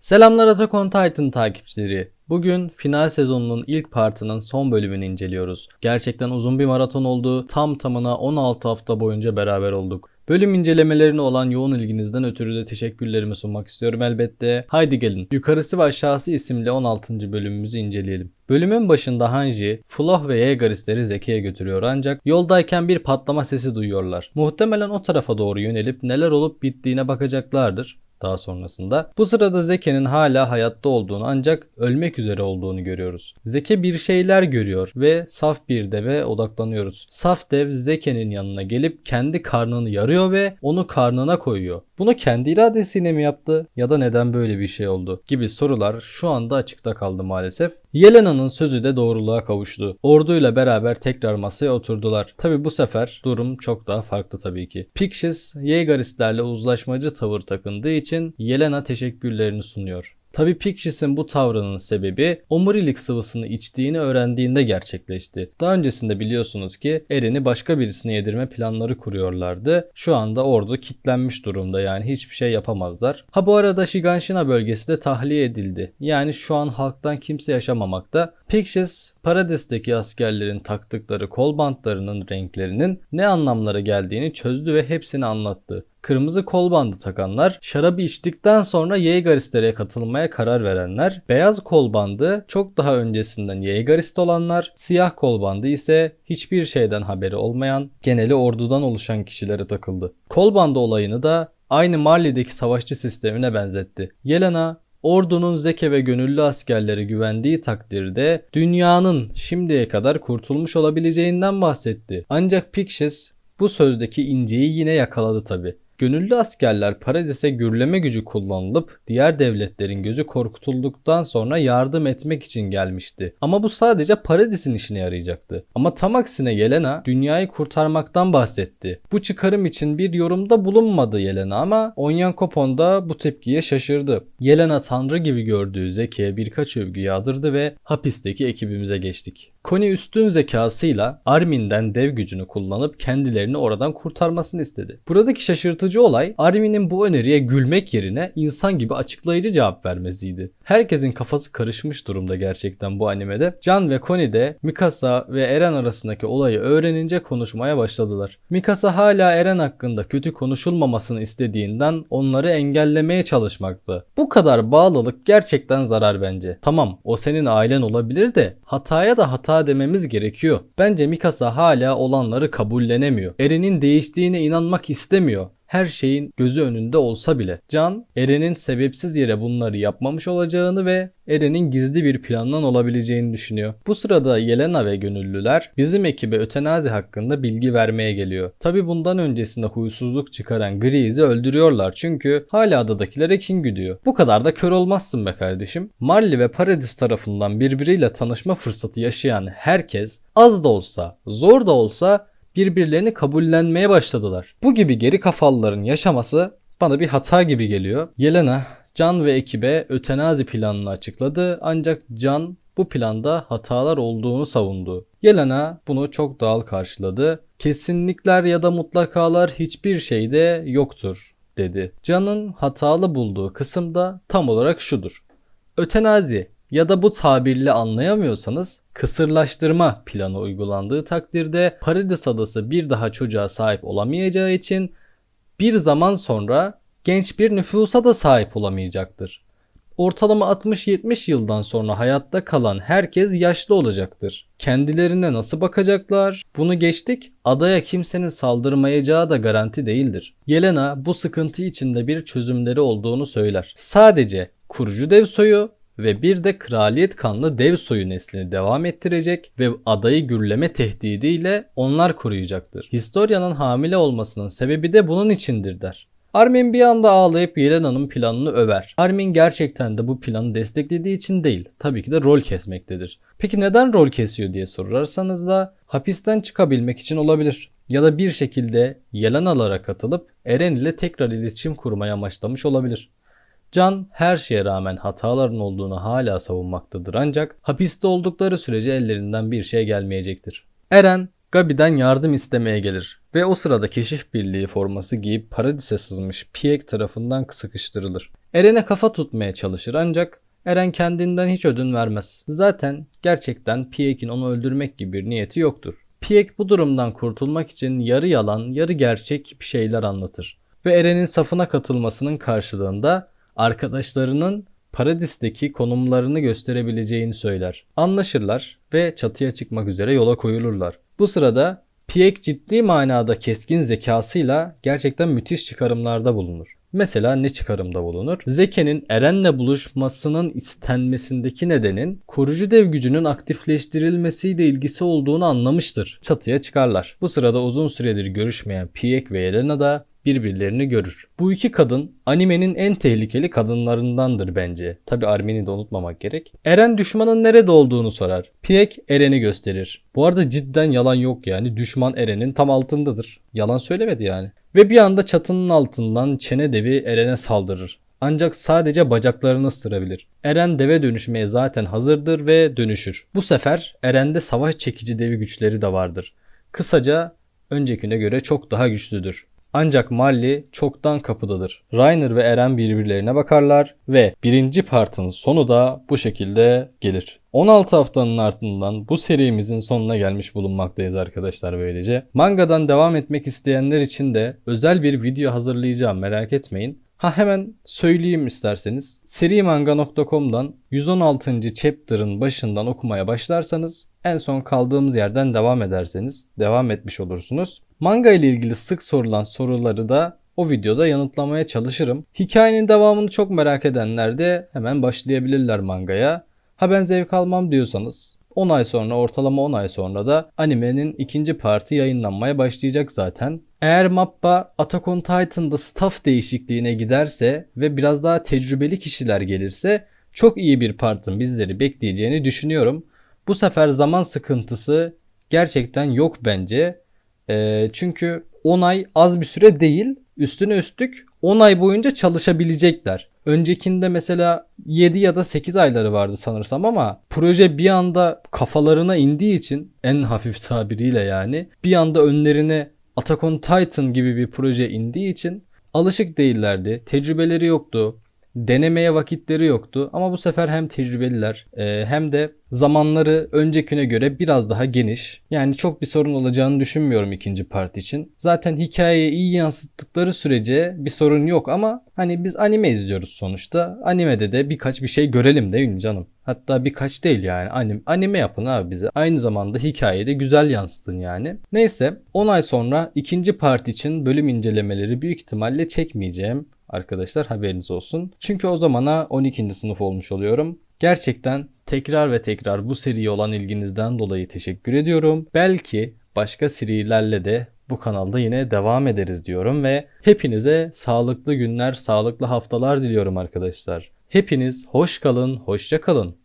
Selamlar Attack on Titan takipçileri. Bugün final sezonunun ilk partının son bölümünü inceliyoruz. Gerçekten uzun bir maraton oldu. Tam tamına 16 hafta boyunca beraber olduk. Bölüm incelemelerine olan yoğun ilginizden ötürü de teşekkürlerimi sunmak istiyorum elbette. Haydi gelin. Yukarısı ve aşağısı isimli 16. bölümümüzü inceleyelim. Bölümün başında Hanji, Floh ve Yeageristleri Zeki'ye götürüyor ancak yoldayken bir patlama sesi duyuyorlar. Muhtemelen o tarafa doğru yönelip neler olup bittiğine bakacaklardır daha sonrasında. Bu sırada Zeke'nin hala hayatta olduğunu ancak ölmek üzere olduğunu görüyoruz. Zeke bir şeyler görüyor ve saf bir deve odaklanıyoruz. Saf dev Zeke'nin yanına gelip kendi karnını yarıyor ve onu karnına koyuyor. Bunu kendi iradesiyle mi yaptı ya da neden böyle bir şey oldu gibi sorular şu anda açıkta kaldı maalesef. Yelena'nın sözü de doğruluğa kavuştu. Orduyla beraber tekrar masaya oturdular. Tabi bu sefer durum çok daha farklı tabii ki. Pixis, Yeageristlerle uzlaşmacı tavır takındığı için Yelena teşekkürlerini sunuyor. Tabi Pixis'in bu tavrının sebebi omurilik sıvısını içtiğini öğrendiğinde gerçekleşti. Daha öncesinde biliyorsunuz ki Eren'i başka birisine yedirme planları kuruyorlardı. Şu anda ordu kitlenmiş durumda yani hiçbir şey yapamazlar. Ha bu arada Shiganshina bölgesi de tahliye edildi. Yani şu an halktan kimse yaşamamakta. Pixis, Paradis'teki askerlerin taktıkları kol bantlarının renklerinin ne anlamlara geldiğini çözdü ve hepsini anlattı. Kırmızı kol bandı takanlar, şarabı içtikten sonra Yeğgaristlere katılmaya karar verenler, beyaz kol bandı çok daha öncesinden Yeğgarist olanlar, siyah kol bandı ise hiçbir şeyden haberi olmayan, geneli ordudan oluşan kişilere takıldı. Kol bandı olayını da aynı Marley'deki savaşçı sistemine benzetti. Yelena Ordunun zeke ve gönüllü askerlere güvendiği takdirde dünyanın şimdiye kadar kurtulmuş olabileceğinden bahsetti. Ancak Pixis bu sözdeki inceyi yine yakaladı tabi. Gönüllü askerler Paradis'e gürleme gücü kullanılıp diğer devletlerin gözü korkutulduktan sonra yardım etmek için gelmişti. Ama bu sadece Paradis'in işine yarayacaktı. Ama tam aksine Yelena dünyayı kurtarmaktan bahsetti. Bu çıkarım için bir yorumda bulunmadı Yelena ama Onyankopon da bu tepkiye şaşırdı. Yelena tanrı gibi gördüğü Zeki'ye birkaç övgü yağdırdı ve hapisteki ekibimize geçtik. Koni üstün zekasıyla Armin'den dev gücünü kullanıp kendilerini oradan kurtarmasını istedi. Buradaki şaşırtıcı olay Armin'in bu öneriye gülmek yerine insan gibi açıklayıcı cevap vermesiydi. Herkesin kafası karışmış durumda gerçekten bu animede. Can ve Koni de Mikasa ve Eren arasındaki olayı öğrenince konuşmaya başladılar. Mikasa hala Eren hakkında kötü konuşulmamasını istediğinden onları engellemeye çalışmakta. Bu kadar bağlılık gerçekten zarar bence. Tamam o senin ailen olabilir de hataya da hata dememiz gerekiyor. Bence Mikasa hala olanları kabullenemiyor. Eren'in değiştiğine inanmak istemiyor her şeyin gözü önünde olsa bile. Can, Eren'in sebepsiz yere bunları yapmamış olacağını ve Eren'in gizli bir plandan olabileceğini düşünüyor. Bu sırada Yelena ve gönüllüler bizim ekibe ötenazi hakkında bilgi vermeye geliyor. Tabi bundan öncesinde huysuzluk çıkaran Grease'i öldürüyorlar çünkü hala adadakilere kin güdüyor. Bu kadar da kör olmazsın be kardeşim. Marley ve Paradis tarafından birbiriyle tanışma fırsatı yaşayan herkes az da olsa, zor da olsa birbirlerini kabullenmeye başladılar. Bu gibi geri kafalıların yaşaması bana bir hata gibi geliyor. Yelena, Can ve ekibe ötenazi planını açıkladı ancak Can bu planda hatalar olduğunu savundu. Yelena bunu çok doğal karşıladı. Kesinlikler ya da mutlakalar hiçbir şeyde yoktur dedi. Can'ın hatalı bulduğu kısım da tam olarak şudur. Ötenazi ya da bu tabirle anlayamıyorsanız kısırlaştırma planı uygulandığı takdirde Paradis Adası bir daha çocuğa sahip olamayacağı için bir zaman sonra genç bir nüfusa da sahip olamayacaktır. Ortalama 60-70 yıldan sonra hayatta kalan herkes yaşlı olacaktır. Kendilerine nasıl bakacaklar? Bunu geçtik. Adaya kimsenin saldırmayacağı da garanti değildir. Yelena bu sıkıntı içinde bir çözümleri olduğunu söyler. Sadece kurucu dev soyu ve bir de kraliyet kanlı dev soyu neslini devam ettirecek ve adayı gürleme tehdidiyle onlar koruyacaktır. Historia'nın hamile olmasının sebebi de bunun içindir der. Armin bir anda ağlayıp Yelena'nın planını över. Armin gerçekten de bu planı desteklediği için değil, tabii ki de rol kesmektedir. Peki neden rol kesiyor diye sorarsanız da hapisten çıkabilmek için olabilir. Ya da bir şekilde Yelena'lara katılıp Eren ile tekrar iletişim kurmaya amaçlamış olabilir. Can her şeye rağmen hataların olduğunu hala savunmaktadır ancak hapiste oldukları sürece ellerinden bir şey gelmeyecektir. Eren Gabi'den yardım istemeye gelir ve o sırada keşif birliği forması giyip Paradis'e sızmış Pieck tarafından sıkıştırılır. Eren'e kafa tutmaya çalışır ancak Eren kendinden hiç ödün vermez. Zaten gerçekten Pieck'in onu öldürmek gibi bir niyeti yoktur. Pieck bu durumdan kurtulmak için yarı yalan yarı gerçek bir şeyler anlatır. Ve Eren'in safına katılmasının karşılığında arkadaşlarının Paradis'teki konumlarını gösterebileceğini söyler. Anlaşırlar ve çatıya çıkmak üzere yola koyulurlar. Bu sırada Pieck ciddi manada keskin zekasıyla gerçekten müthiş çıkarımlarda bulunur. Mesela ne çıkarımda bulunur? Zeke'nin Eren'le buluşmasının istenmesindeki nedenin koruyucu dev gücünün aktifleştirilmesiyle ilgisi olduğunu anlamıştır. Çatıya çıkarlar. Bu sırada uzun süredir görüşmeyen Pieck ve Yelena da birbirlerini görür. Bu iki kadın animenin en tehlikeli kadınlarındandır bence. Tabi Armin'i de unutmamak gerek. Eren düşmanın nerede olduğunu sorar. Pieck Eren'i gösterir. Bu arada cidden yalan yok yani. Düşman Eren'in tam altındadır. Yalan söylemedi yani. Ve bir anda çatının altından çene devi Eren'e saldırır. Ancak sadece bacaklarını ısırabilir. Eren deve dönüşmeye zaten hazırdır ve dönüşür. Bu sefer Eren'de savaş çekici devi güçleri de vardır. Kısaca öncekine göre çok daha güçlüdür. Ancak Marley çoktan kapıdadır. Rainer ve Eren birbirlerine bakarlar ve birinci partın sonu da bu şekilde gelir. 16 haftanın ardından bu serimizin sonuna gelmiş bulunmaktayız arkadaşlar böylece. Mangadan devam etmek isteyenler için de özel bir video hazırlayacağım merak etmeyin. Ha hemen söyleyeyim isterseniz. Serimanga.com'dan 116. chapter'ın başından okumaya başlarsanız en son kaldığımız yerden devam ederseniz devam etmiş olursunuz. Manga ile ilgili sık sorulan soruları da o videoda yanıtlamaya çalışırım. Hikayenin devamını çok merak edenler de hemen başlayabilirler mangaya. Ha ben zevk almam diyorsanız 10 ay sonra ortalama 10 ay sonra da animenin ikinci parti yayınlanmaya başlayacak zaten. Eğer Mappa Attack on Titan'da staff değişikliğine giderse ve biraz daha tecrübeli kişiler gelirse çok iyi bir partın bizleri bekleyeceğini düşünüyorum. Bu sefer zaman sıkıntısı gerçekten yok bence. Ee, çünkü 10 ay az bir süre değil. Üstüne üstlük 10 ay boyunca çalışabilecekler. Öncekinde mesela 7 ya da 8 ayları vardı sanırsam ama proje bir anda kafalarına indiği için en hafif tabiriyle yani bir anda önlerine Attack on Titan gibi bir proje indiği için alışık değillerdi. Tecrübeleri yoktu. Denemeye vakitleri yoktu ama bu sefer hem tecrübeliler e, hem de zamanları öncekine göre biraz daha geniş. Yani çok bir sorun olacağını düşünmüyorum ikinci part için. Zaten hikayeyi iyi yansıttıkları sürece bir sorun yok ama hani biz anime izliyoruz sonuçta. Animede de birkaç bir şey görelim değil mi canım? Hatta birkaç değil yani. Anime, anime yapın abi bize. Aynı zamanda hikayeyi de güzel yansıtın yani. Neyse 10 ay sonra ikinci part için bölüm incelemeleri büyük ihtimalle çekmeyeceğim arkadaşlar haberiniz olsun. Çünkü o zamana 12. sınıf olmuş oluyorum. Gerçekten tekrar ve tekrar bu seriye olan ilginizden dolayı teşekkür ediyorum. Belki başka serilerle de bu kanalda yine devam ederiz diyorum ve hepinize sağlıklı günler, sağlıklı haftalar diliyorum arkadaşlar. Hepiniz hoş kalın, hoşça kalın.